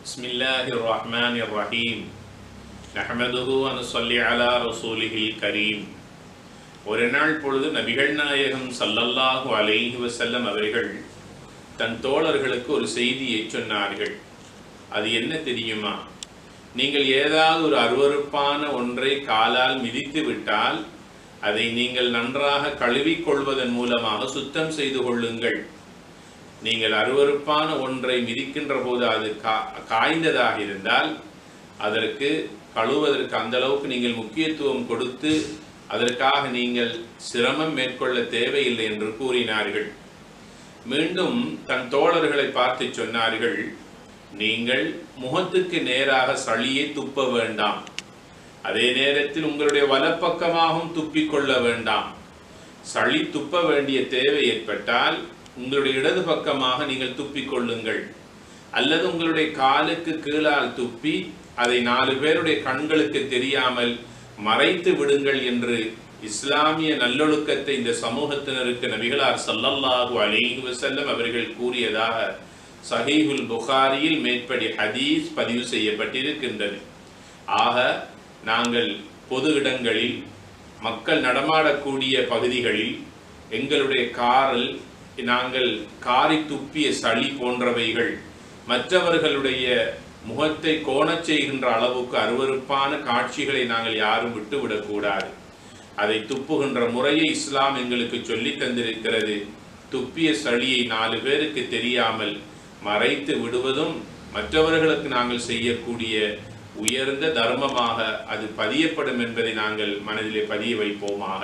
بسم الله الرحمن الرحيم نحمده ونصلي على رسوله الكريم ஒரு நாள் பொழுது நபிகள் நாயகம் சல்லல்லாஹு அலைஹி வஸல்லம் அவர்கள் தன் தோழர்களுக்கு ஒரு செய்தியை சொன்னார்கள் அது என்ன தெரியுமா நீங்கள் ஏதாவது ஒரு அருவருப்பான ஒன்றை காலால் மிதித்து விட்டால் அதை நீங்கள் நன்றாக கழுவிக் கொள்வதன் மூலமாக சுத்தம் செய்து கொள்ளுங்கள் நீங்கள் அருவருப்பான ஒன்றை மிதிக்கின்ற போது அது கா- காய்ந்ததாக இருந்தால் அதற்கு கழுவதற்கு அந்த அளவுக்கு நீங்கள் முக்கியத்துவம் கொடுத்து அதற்காக நீங்கள் சிரமம் மேற்கொள்ள தேவையில்லை என்று கூறினார்கள். மீண்டும் தன் தோழர்களை பார்த்து சொன்னார்கள் நீங்கள் முகத்துக்கு நேராக சளியை துப்ப வேண்டாம். அதே நேரத்தில் உங்களுடைய வலப்பக்கமாகவும் துப்பிக் கொள்ள வேண்டாம். சளி துப்ப வேண்டிய தேவை ஏற்பட்டால் உங்களுடைய இடது பக்கமாக நீங்கள் துப்பிக் கொள்ளுங்கள். அல்லது உங்களுடைய காலுக்கு கீழால் துப்பி அதை நாலு பேருடைய கண்களுக்கு தெரியாமல் மறைத்து விடுங்கள் என்று இஸ்லாமிய நல்லொழுக்கத்தை இந்த சமூகத்தினருக்கு நபிகளார் சல்லல்லாஹு அலைஹி வசல்லம் அவர்கள் கூறியதாக சஹீஹுல் புகாரியில் மேற்படி ஹதீஸ் பதிவு செய்யப்பட்டிருக்கின்றது. ஆக நாங்கள் பொது இடங்களில் மக்கள் நடமாடக்கூடிய பகுதிகளில் எங்களுடைய காரில் நாங்கள் காரி துப்பிய சளி போன்றவைகள் மற்றவர்களுடைய முகத்தை கோணச் செய்கின்ற அளவுக்கு அருவருப்பான காட்சிகளை நாங்கள் யாரும் விட்டுவிடக்கூடாது அதை துப்புகின்ற முறையை இஸ்லாம் எங்களுக்கு சொல்லி தந்திருக்கிறது. துப்பிய சளியை நாலு பேருக்கு தெரியாமல் மறைத்து விடுவதும் மற்றவர்களுக்கு நாங்கள் செய்யக்கூடிய உயர்ந்த தர்மமாக அது பதியப்படும் என்பதை நாங்கள் மனதிலே பதிய வைப்போமாக.